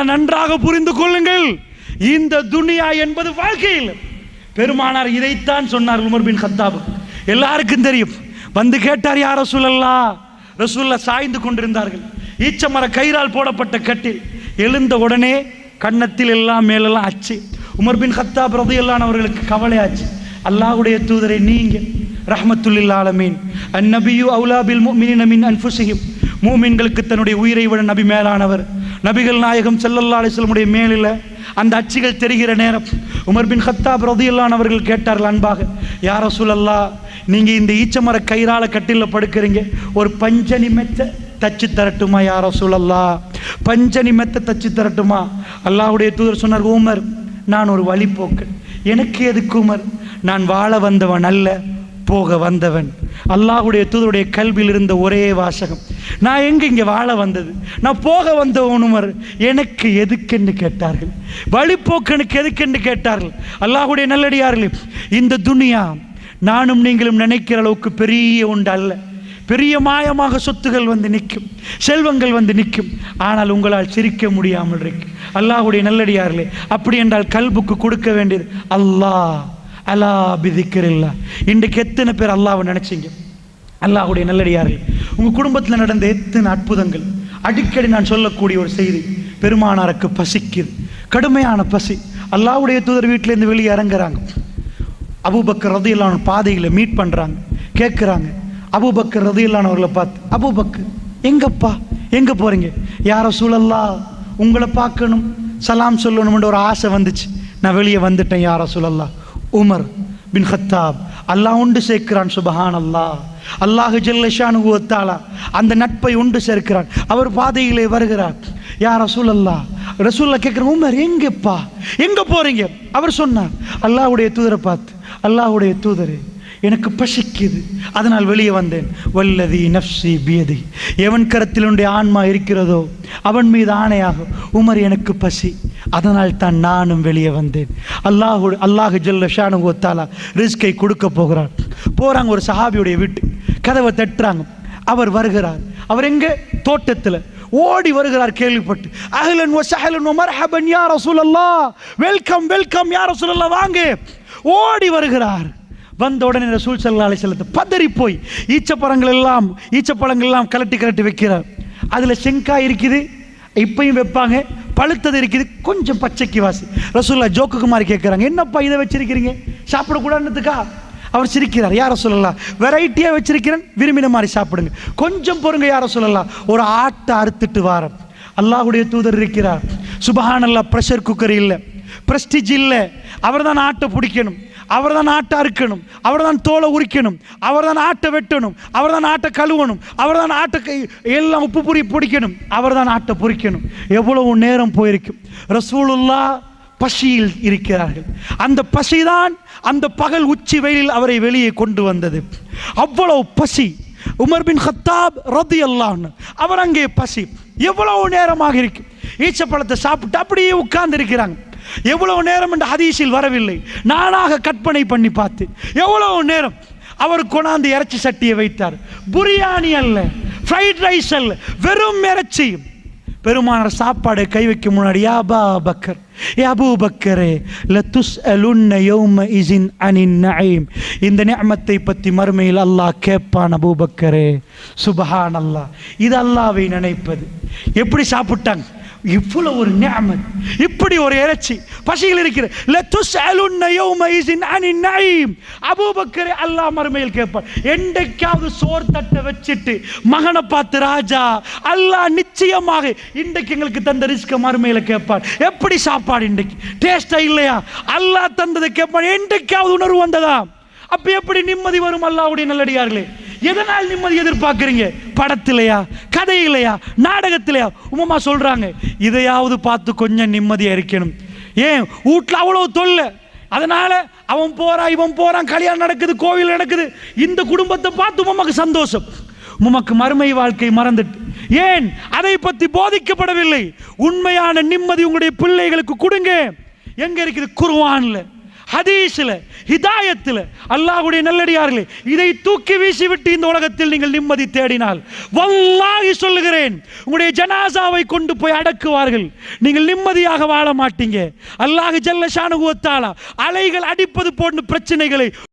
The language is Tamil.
அதனால நன்றாக புரிந்து கொள்ளுங்கள். இந்த துனியா என்பது வாழ்க்கையில் பெருமானார் இதைத்தான் சொன்னார் உமர் பின் கத்தாப். எல்லாருக்கும் தெரியும். வந்து கேட்டார் யார் ரசூலல்லா ரசூல்லா சாய்ந்து கொண்டிருந்தார்கள். ஈச்சமர கயிறால் போடப்பட்ட கட்டில் எழுந்த உடனே கன்னத்தில் எல்லாம் மேலெல்லாம் ஆச்சு உமர் பின் கத்தாப் ரதியல்லான் அவர்களுக்கு கவலையாச்சு அல்லாஹுடைய தூதரை நீங்க ரஹமத்துல்லில் ஆலமீன். அந்நபியு அவுலா பில் முஃமினீன மின் மூமின்களுக்கு தன்னுடைய உயிரை விட நபி மேலானவர். நபிகள் நாயகம் செல்லல்லா அலைஹி மேலில் அந்த அச்சுகள் தெரிகிற நேரம். உமர் பின் ஹத்தா ரதியல்லான் அவர்கள் கேட்டார்கள் அன்பாக யார சூழல்லா நீங்கள் இந்த ஈச்சமர கயிறால கட்டில படுக்கிறீங்க. ஒரு பஞ்சனி மெத்த தச்சு தரட்டுமா யார சூழல்லா பஞ்சனி மெத்த தச்சு தரட்டுமா? அல்லாஹுடைய தூதர் சொன்னார் உமர் நான் ஒரு வழிபோக்கன் எனக்கு எதுக்கு உமர்? நான் வாழ வந்தவன் அல்ல. போக வந்தவன். அல்லாஹுடைய தூதருடைய கல்வியில் இருந்த ஒரே வாசகம். நான் எங்க இங்கே வாழ வந்தது? நான் போக வந்த உமர் எனக்கு எதுக்கென்று கேட்டார்கள்? வழிப்போக்கனுக்கு எதுக்கென்று கேட்டார்கள்? அல்லாஹுடைய நல்லடியார்களே இந்த துனியா நானும் நீங்களும் நினைக்கிற அளவுக்கு பெரிய உண்டு அல்ல. பெரிய மாயமாக சொத்துகள் வந்து நிற்கும் செல்வங்கள் வந்து நிற்கும். ஆனால் உங்களால் சிரிக்க முடியாமல் இருக்கு. அல்லாஹுடைய நல்லடியார்களே அப்படி என்றால் கல்புக்கு கொடுக்க வேண்டியது அல்லாஹ். அலா பிதிக்கிறில்லா இன்றைக்கு எத்தனை பேர் அல்லாவை நினைச்சிங்க? அல்லாஹ்வுடைய நல்லடியார்கள் உங்கள் குடும்பத்தில் நடந்த எத்தனை அற்புதங்கள்? அடிக்கடி நான் சொல்லக்கூடிய ஒரு செய்தி பெருமானாருக்கு பசிக்குது கடுமையான பசி. அல்லாஹ்வுடைய தூதர் வீட்டிலேருந்து வெளியே இறங்குறாங்க. அபுபக்கர் ரதியில்லான பாதையில் மீட் பண்ணுறாங்க கேட்குறாங்க அபுபக்கர் ரதியில்லானவர்களை பார்த்து அபுபக்கர் எங்கப்பா? எங்கே போகிறீங்க யார சூழல்லா உங்களை பார்க்கணும் சலாம் சொல்லணும்ன்ற ஒரு ஆசை வந்துச்சு. நான் வெளியே வந்துட்டேன் யார சூழல்லா உமர் பின் ஹத்தாப் அல்லாஹ் உண்டு சேர்க்கிறான் சுபஹான் அல்லாஹ் அல்லாஹு ஜல்லஷானுவத்தாலா அந்த நட்பை உண்டு சேர்க்கிறான். அவர் பாதையிலே வருகிறார். யார் ரசூல் அல்லா ரசூல்ல கேட்குற உமர் எங்கப்பா? எங்க போறீங்க? அவர் சொன்னார் அல்லாஹ்வுடைய தூதரை பார்த்து அல்லாஹ்வுடைய தூதரே எனக்கு பசிக்குது. அதனால் வெளியே வந்தேன். வல்லதி நஃப்சி பியதி. எவன் கரத்திலுடைய ஆன்மா இருக்கிறதோ அவன் மீது ஆணையாக உமர் எனக்கு பசி. அதனால் தான் நானும் வெளியே வந்தேன். அல்லாஹு அல்லாஹு ஜல்ல ஷானு தாலா ரிஸ்கை கொடுக்க போகிறார் போகிறாங்க ஒரு சஹாபியுடைய வீட்டு. கதவை தட்டுறாங்க. அவர் வருகிறார். அவர் எங்க? தோட்டத்தில். ஓடி வருகிறார் கேள்விப்பட்டு. அஹ்லன் ஓ சஹலன் ஓ மர்ஹபன் யார் ரசூலல்லா வெல்கம் வெல்கம் யார் ரசூலல்லா வாங்க. ஓடி வருகிறார். வந்த உடனே ரசூல் சல்லா அலிசல்லத்தை பதறி போய் ஈச்சப்பழங்கள் எல்லாம் ஈச்சப்பழங்கள் எல்லாம் கலட்டி கலட்டி வைக்கிறார். அதில் செங்காய் இருக்குது இப்பையும் வைப்பாங்க பழுத்தது இருக்குது கொஞ்சம் பச்சைக்கு வாசி. ரசூல்லா ஜோக்குக்கு மாதிரி கேட்குறாங்க என்னப்பா இதை வச்சிருக்கிறீங்க? சாப்பிடக்கூடாதுக்கா அவர் சிரிக்கிறார் யார சொல்லலாம் வெரைட்டியாக வச்சிருக்கிறேன் விரும்பின மாதிரி சாப்பிடுங்க. கொஞ்சம் பொறுங்க யார சொல்லலாம் ஒரு ஆட்டை அறுத்துட்டு வாரம் அல்லாஹுடைய தூதர் இருக்கிறார். சுபஹானல்லா ப்ரெஷர் குக்கர் இல்லை. பிரஸ்டிஜ் இல்லை. அவர் தான் ஆட்டை பிடிக்கணும். அவர் தான் ஆட்டை அறுக்கணும் அவர் தான் தோலை உரிக்கணும் அவர் தான் ஆட்டை வெட்டணும் அவர் தான் ஆட்டை கழுவணும் அவர் தான் ஆட்டை எல்லாம் உப்பு பொறி பிடிக்கணும் அவர் தான் ஆட்டை பொறிக்கணும். எவ்வளவு நேரம் போயிருக்கும். ரசூலுல்லா பசியில் இருக்கிறார்கள். அந்த பசிதான் அந்த பகல் உச்சி வெயிலில் அவரை வெளியே கொண்டு வந்தது. அவ்வளவு பசி. உமர் பின் ஹத்தாப் ரதி அவர் அங்கே பசி. எவ்வளவு நேரமாக இருக்கு ஈச்சப்பழத்தை சாப்பிட்டு அப்படியே உட்கார்ந்து இருக்கிறாங்க எவ்வளவு நேரம் என்று ஹதீஸில் வரவில்லை. நானாக கற்பனை பண்ணி பார்த்து எவ்வளவு நேரம்? அவர் கொண்டாந்து இறைச்சி சட்டியை வைத்தார். புரியாணி அல்ல ஃப்ரைட் ரைஸ் அல்ல வெறும் இறைச்சி பெருமானார் சாப்பாடு கை வைக்கும் முன்னாடி யாபா பக்கர் யபூ பக்கரே லத்துஸ் அலுன்ன யௌம இசின் அனின் நயீம். இந்த நியமத்தை பற்றி மறுமையில் அல்லாஹ் கேட்பான் அபூ பக்கரே சுபஹான் அல்லாஹ் இது அல்லாவை நினைப்பது. எப்படி சாப்பிட்டாங்க? இவ்வளவு ஒரு நியமத் இப்படி ஒரு இறைச்சி. பசியில் இருக்கிற லெத்துஸ் அலுன்ன யௌம இசின் அனின் நயீம். அபூபக்கரே அல்லாஹ் மறுமையில் கேட்பார் என்றைக்காவது சோர் தட்டை வச்சுட்டு மகனை பார்த்து ராஜா அல்லாஹ் நிச்சயமாக இன்றைக்கு எங்களுக்கு தந்த ரிஸ்க மறுமையில் கேட்பார். எப்படி சாப்பாடு இன்றைக்கு? டேஸ்டா இல்லையா? அல்லாஹ் தந்ததை கேட்பான் என்றைக்காவது உணர்வு வந்ததா? அப்போ எப்படி நிம்மதி வரும் அல்லாஹ்வுடைய நல்லடியார்களே? எதனால் நிம்மதி எதிர்பார்க்குறீங்க? படத்திலையா? கதையிலையா? நாடகத்திலையா? உமாமா சொல்கிறாங்க இதையாவது பார்த்து கொஞ்சம் நிம்மதியாக இருக்கணும். ஏன்? வீட்டில் அவ்வளோ தொல்லை. அதனால அவன் போறான் இவன் போறான் கல்யாணம் நடக்குது கோவில் நடக்குது. இந்த குடும்பத்தை பார்த்து உமக்கு சந்தோஷம். உமக்கு மறுமை வாழ்க்கை மறந்துட்டு. ஏன்? அதை பற்றி போதிக்கப்படவில்லை. உண்மையான நிம்மதி உங்களுடைய பிள்ளைகளுக்கு கொடுங்க. எங்க இருக்குது? குருவான்ல ஹதீஸில் ஹிதாயத்தில் அல்லாஹ்வுடைய நல்லடியார்களே இதை தூக்கி வீசிவிட்டு இந்த உலகத்தில் நீங்கள் நிம்மதி தேடினால் வல்லாஹி சொல்லுகிறேன் உங்களுடைய ஜனாசாவை கொண்டு போய் அடக்குவார்கள். நீங்கள் நிம்மதியாக வாழ மாட்டீங்க. அல்லாஹு ஜல்ல ஷானுகுவத்தாலா அலைகள் அடிப்பது போன்ற பிரச்சனைகளை